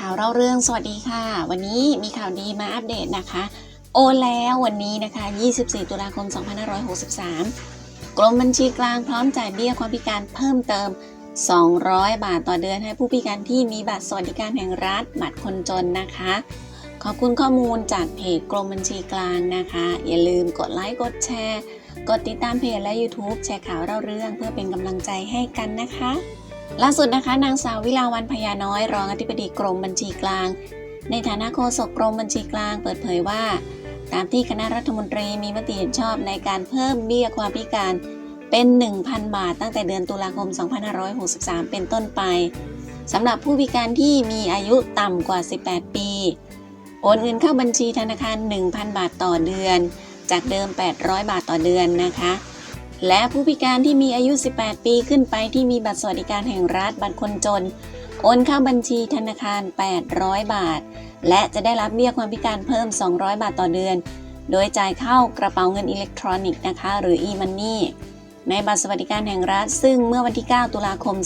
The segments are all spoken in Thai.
ข่าวเรื่องสวัสดีค่ะ วันนี้มีข่าวดีมาอัปเดตนะคะ โอนแล้ววันนี้นะคะ 24 ตุลาคม 2563 กรมบัญชีกลางพร้อมจ่ายเบี้ยความพิการเพิ่มเติม 200 บาทต่อเดือนให้ผู้พิการที่มีบัตรสวัสดิการแห่งรัฐบัตรคนจนนะคะ ขอบคุณข้อมูลจากเพจกรมบัญชีกลางนะคะ อย่าลืมกดไลค์กดแชร์ กดติดตามเพจและ YouTube แชร์ข่าวเล่าเรื่องเพื่อเป็นกำลังใจให้กันนะคะ ล่าสุดนะคะนางสาววิลาวันพญาน้อย รองอธิบดีกรมบัญชีกลาง ในฐานะโฆษกกรมบัญชีกลางเปิดเผยว่า ตามที่คณะรัฐมนตรีมีมติเห็นชอบในการเพิ่มเบี้ยความพิการเป็น 1,000 บาทตั้งแต่เดือนตุลาคม 2563 เป็นต้นไปสำหรับผู้พิการที่มีอายุต่ำกว่า 18 ปี โอนเงินเข้าบัญชีธนาคาร 1,000 บาทต่อเดือน จากเดิม 800 บาทต่อเดือนนะคะ และผู้พิการที่มีอายุ 18 ปีขึ้นไปที่มีบัตรสวัสดิการแห่งรัฐบัตรคนจน โอนเข้าบัญชีธนาคาร 800 บาท และจะได้รับเบี้ยความพิการเพิ่ม 200 บาทต่อเดือน โดยจ่ายเข้ากระเป๋าเงินอิเล็กทรอนิกส์นะคะ หรือ e-money ในบัตรสวัสดิการแห่งรัฐ ซึ่งเมื่อวันที่ 9 ตุลาคม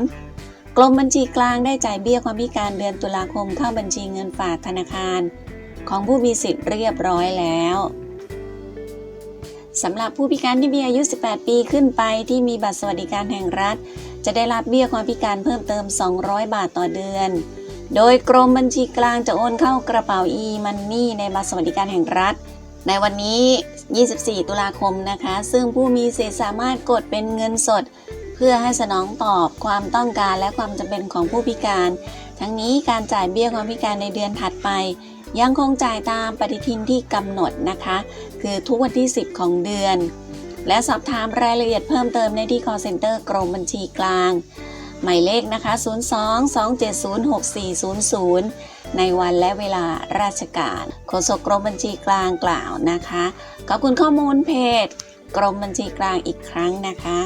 2563 กรมบัญชีกลางได้จ่ายเบี้ยความพิการเดือนตุลาคมเข้าบัญชีเงินฝากธนาคาร ของผู้มีสิทธิ์เรียบร้อยแล้ว สำหรับผู้พิการที่มีอายุ 18 ปีขึ้นไปที่มีบัตรสวัสดิการแห่งรัฐ จะได้รับเบี้ยความพิการเพิ่มเติม 200 บาทต่อเดือน โดยกรมบัญชีกลางจะโอนเข้ากระเป๋า e-money ในบัตรสวัสดิการแห่งรัฐ ในวันนี้ 24 ตุลาคมนะคะ ซึ่งผู้มีสิทธิสามารถกดเป็นเงินสด เพื่อให้สนองตอบความต้องการและความจำเป็นของผู้พิการ ทั้งนี้การจ่ายเบี้ยความพิการในเดือนถัดไป ยังคงจ่ายตามปฏิทินที่กำหนดนะคะ คือทุกวันที่ 10 ของเดือน และสอบถามรายละเอียดเพิ่มเติมได้ที่ call center กรมบัญชีกลาง หมายเลขนะคะ 02-270-6400 ในวันและเวลาราชการโฆษกกรมบัญชีกลางกล่าวนะคะ ขอบคุณข้อมูลเพจ กรมบัญชีกลางอีกครั้งนะคะ